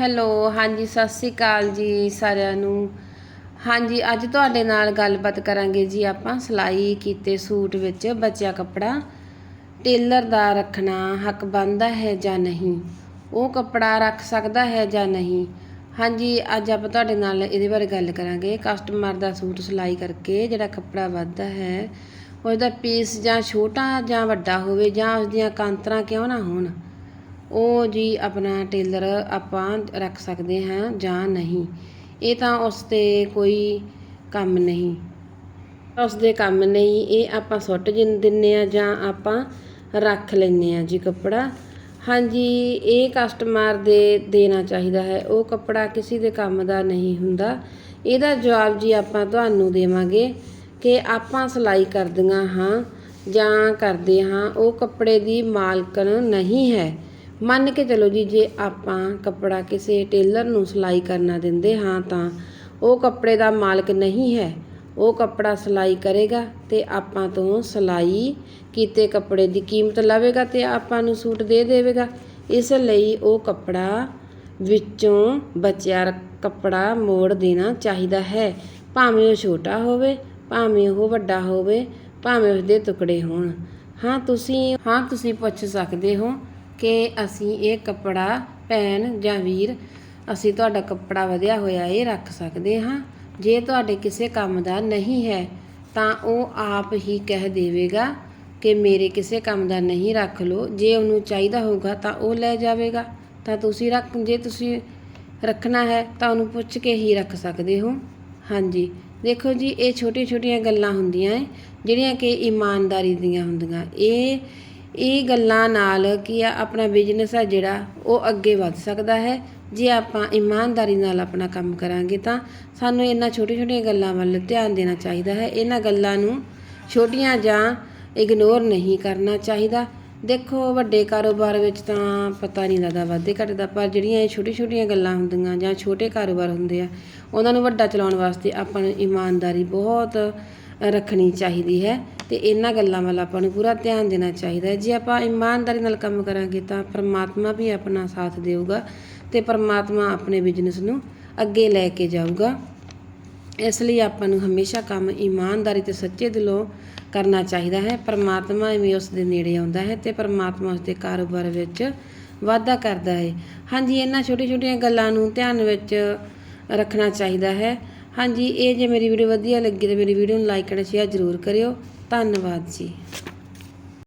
Hello, ਹਾਂਜੀ, ਸਤਿ ਸ੍ਰੀ ਅਕਾਲ ਜੀ ਸਾਰਿਆਂ ਨੂੰ। ਹਾਂਜੀ, ਅੱਜ ਤੁਹਾਡੇ ਨਾਲ ਗੱਲਬਾਤ ਕਰਾਂਗੇ ਜੀ ਆਪਾਂ ਸਿਲਾਈ ਕੀਤੇ ਸੂਟ ਵਿੱਚ ਬਚਿਆ ਕੱਪੜਾ। ਟੇਲਰ ਦਾ ਰੱਖਣਾ ਹੱਕ ਬਣਦਾ ਹੈ ਜਾਂ ਨਹੀਂ? ਉਹ ਕੱਪੜਾ ਰੱਖ ਸਕਦਾ ਹੈ ਜਾਂ ਨਹੀਂ? ਹਾਂਜੀ, ਅੱਜ ਆਪਾਂ ਤੁਹਾਡੇ ਨਾਲ ਇਹਦੇ ਬਾਰੇ ਗੱਲ ਕਰਾਂਗੇ। ਕਸਟਮਰ ਦਾ ਸੂਟ ਸਿਲਾਈ ਕਰਕੇ ਜਿਹੜਾ ਕੱਪੜਾ ਵੱਧਦਾ ਹੈ, ਉਹਦਾ ਪੀਸ ਜਾਂ ਛੋਟਾ ਜਾਂ ਵੱਡਾ ਹੋਵੇ ਜਾਂ ਉਸ ਦੀਆਂ ਕਾਂਤਰਾਂ ਕਿਉਂ ਨਾ ਹੋਣ? ਉਹ ਜੀ ਆਪਣਾ ਟੇਲਰ ਆਪਾਂ ਰੱਖ ਸਕਦੇ ਹਾਂ ਜਾਂ ਨਹੀਂ। ਇਹ ਤਾਂ ਉਸ 'ਤੇ ਕੋਈ ਕੰਮ ਨਹੀਂ। ਉਸ ਦੇ ਕੰਮ ਨਹੀਂ, ਇਹ ਆਪਾਂ ਸੁੱਟ ਜਿੰ ਦਿੰਨੇ ਆ ਜਾਂ ਆਪਾਂ ਰੱਖ ਲੈਂਦੇ ਆ ਜੀ ਕੱਪੜਾ। ਹਾਂਜੀ, ਇਹ ਕਸਟਮਰ ਦੇ ਦੇਣਾ ਚਾਹੀਦਾ ਹੈ। ਉਹ ਕੱਪੜਾ ਕਿਸੇ ਦੇ ਕੰਮ ਦਾ ਨਹੀਂ ਹੁੰਦਾ। ਇਹਦਾ ਜਵਾਬ ਜੀ ਆਪਾਂ ਤੁਹਾਨੂੰ ਦੇਵਾਂਗੇ ਕਿ ਆਪਾਂ ਸਿਲਾਈ ਕਰਦੀਆਂ ਹਾਂ ਜਾਂ ਕਰਦੇ ਹਾਂ। ਉਹ ਕੱਪੜੇ ਦੀ ਮਾਲਕਣ ਨਹੀਂ ਹੈ। ਮੰਨ ਕੇ ਚਲੋ ਜੀ, ਜੇ ਆਪਾਂ ਕੱਪੜਾ ਕਿਸੇ ਟੇਲਰ ਨੂੰ ਸਿਲਾਈ ਕਰਨਾ ਦਿੰਦੇ ਹਾਂ ਤਾਂ ਉਹ ਕੱਪੜੇ ਦਾ ਮਾਲਕ ਨਹੀਂ ਹੈ। ਉਹ ਕੱਪੜਾ ਸਿਲਾਈ ਕਰੇਗਾ ਤੇ ਆਪਾਂ ਤੋਂ ਸਿਲਾਈ ਕੀਤੇ ਕੱਪੜੇ ਦੀ ਕੀਮਤ ਲਵੇਗਾ ਤੇ ਆਪਾਂ ਨੂੰ ਸੂਟ ਦੇ ਦੇਵੇਗਾ। ਇਸ ਲਈ ਉਹ ਕੱਪੜਾ ਵਿੱਚੋਂ ਬਚਿਆ ਕੱਪੜਾ ਮੋੜ ਦੇਣਾ ਚਾਹੀਦਾ ਹੈ। ਭਾਵੇਂ ਉਹ ਛੋਟਾ ਹੋਵੇ, ਭਾਵੇਂ ਉਹ ਵੱਡਾ ਹੋਵੇ, ਭਾਵੇਂ ਉਸਦੇ ਟੁਕੜੇ ਹੋਣ। ਹਾਂ, ਤੁਸੀਂ ਹਾਂ, ਤੁਸੀਂ ਪੁੱਛ ਸਕਦੇ ਹੋ ਕਿ ਅਸੀਂ ਇਹ ਕੱਪੜਾ ਭੈਣ ਜਾਂ ਵੀਰ, ਅਸੀਂ ਤੁਹਾਡਾ ਕੱਪੜਾ ਵਧਿਆ ਹੋਇਆ ਇਹ ਰੱਖ ਸਕਦੇ ਹਾਂ। ਜੇ ਤੁਹਾਡੇ ਕਿਸੇ ਕੰਮ ਦਾ ਨਹੀਂ ਹੈ, ਤਾਂ ਉਹ ਆਪ ਹੀ ਕਹਿ ਦੇਵੇਗਾ ਕਿ ਮੇਰੇ ਕਿਸੇ ਕੰਮ ਦਾ ਨਹੀਂ ਰੱਖ ਲਓ। ਜੇ ਉਹਨੂੰ ਚਾਹੀਦਾ ਹੋਊਗਾ ਤਾਂ ਉਹ ਲੈ ਜਾਵੇਗਾ। ਤਾਂ ਤੁਸੀਂ ਰੱਖ, ਜੇ ਤੁਸੀਂ ਰੱਖਣਾ ਹੈ ਤਾਂ ਉਹਨੂੰ ਪੁੱਛ ਕੇ ਹੀ ਰੱਖ ਸਕਦੇ ਹੋ। ਹਾਂਜੀ, ਦੇਖੋ ਜੀ, ਇਹ ਛੋਟੀਆਂ ਛੋਟੀਆਂ ਗੱਲਾਂ ਹੁੰਦੀਆਂ ਹੈ ਜਿਹੜੀਆਂ ਕਿ ਇਮਾਨਦਾਰੀ ਦੀਆਂ ਹੁੰਦੀਆਂ। ਇਹ ਇਹ ਗੱਲਾਂ ਨਾਲ ਕੀ ਆ, ਆਪਣਾ ਬਿਜ਼ਨਸ ਆ ਜਿਹੜਾ, ਉਹ ਅੱਗੇ ਵੱਧ ਸਕਦਾ ਹੈ। ਜੇ ਆਪਾਂ ਇਮਾਨਦਾਰੀ ਨਾਲ ਆਪਣਾ ਕੰਮ ਕਰਾਂਗੇ ਤਾਂ ਸਾਨੂੰ ਇਹਨਾਂ ਛੋਟੀਆਂ ਛੋਟੀਆਂ ਗੱਲਾਂ ਵੱਲ ਧਿਆਨ ਦੇਣਾ ਚਾਹੀਦਾ ਹੈ। ਇਹਨਾਂ ਗੱਲਾਂ ਨੂੰ ਛੋਟੀਆਂ ਜਾਂ ਇਗਨੋਰ ਨਹੀਂ ਕਰਨਾ ਚਾਹੀਦਾ। ਦੇਖੋ, ਵੱਡੇ ਕਾਰੋਬਾਰ ਵਿੱਚ ਤਾਂ ਪਤਾ ਨਹੀਂ ਲੱਗਦਾ ਵਾਧੇ ਘਟਦਾ, ਪਰ ਜਿਹੜੀਆਂ ਇਹ ਛੋਟੀ ਛੋਟੀਆਂ ਗੱਲਾਂ ਹੁੰਦੀਆਂ ਜਾਂ ਛੋਟੇ ਕਾਰੋਬਾਰ ਹੁੰਦੇ ਆ, ਉਹਨਾਂ ਨੂੰ ਵੱਡਾ ਚਲਾਉਣ ਵਾਸਤੇ ਆਪਾਂ ਨੂੰ ਇਮਾਨਦਾਰੀ ਬਹੁਤ ਰੱਖਣੀ ਚਾਹੀਦੀ ਹੈ। ਤੇ ਇਹਨਾਂ ਗੱਲਾਂ ਵੱਲ ਆਪਾਂ ਨੂੰ ਪੂਰਾ ਧਿਆਨ ਦੇਣਾ ਚਾਹੀਦਾ ਹੈ। ਜੇ ਆਪਾਂ ਇਮਾਨਦਾਰੀ ਨਾਲ ਕੰਮ ਕਰਾਂਗੇ ਤਾਂ ਪਰਮਾਤਮਾ ਵੀ ਆਪਣਾ ਸਾਥ ਦੇਊਗਾ ਤੇ ਪਰਮਾਤਮਾ ਆਪਣੇ ਬਿਜ਼ਨਸ ਨੂੰ ਅੱਗੇ ਲੈ ਕੇ ਜਾਊਗਾ। ਇਸ ਲਈ ਆਪਾਂ ਨੂੰ ਹਮੇਸ਼ਾ ਕੰਮ ਇਮਾਨਦਾਰੀ ਤੇ ਸੱਚੇ ਦਿਲੋਂ ਕਰਨਾ ਚਾਹੀਦਾ ਹੈ। ਪਰਮਾਤਮਾ ਵੀ ਉਸ ਦੇ ਨੇੜੇ ਆਉਂਦਾ ਹੈ ਤੇ ਪਰਮਾਤਮਾ ਉਸ ਦੇ ਕਾਰੋਬਾਰ ਵਿੱਚ ਵਾਧਾ ਕਰਦਾ ਹੈ। ਹਾਂਜੀ, ਇਹਨਾਂ ਛੋਟੀਆਂ ਛੋਟੀਆਂ ਗੱਲਾਂ ਨੂੰ ਧਿਆਨ ਵਿੱਚ ਰੱਖਣਾ ਚਾਹੀਦਾ ਹੈ। ਹਾਂਜੀ, ਇਹ ਜੇ ਮੇਰੀ ਵੀਡੀਓ ਵਧੀਆ ਲੱਗੀ ਤਾਂ ਮੇਰੀ ਵੀਡੀਓ ਨੂੰ ਲਾਈਕ ਅਤੇ ਸ਼ੇਅਰ ਜ਼ਰੂਰ ਕਰਿਓ। ਧੰਨਵਾਦ ਜੀ।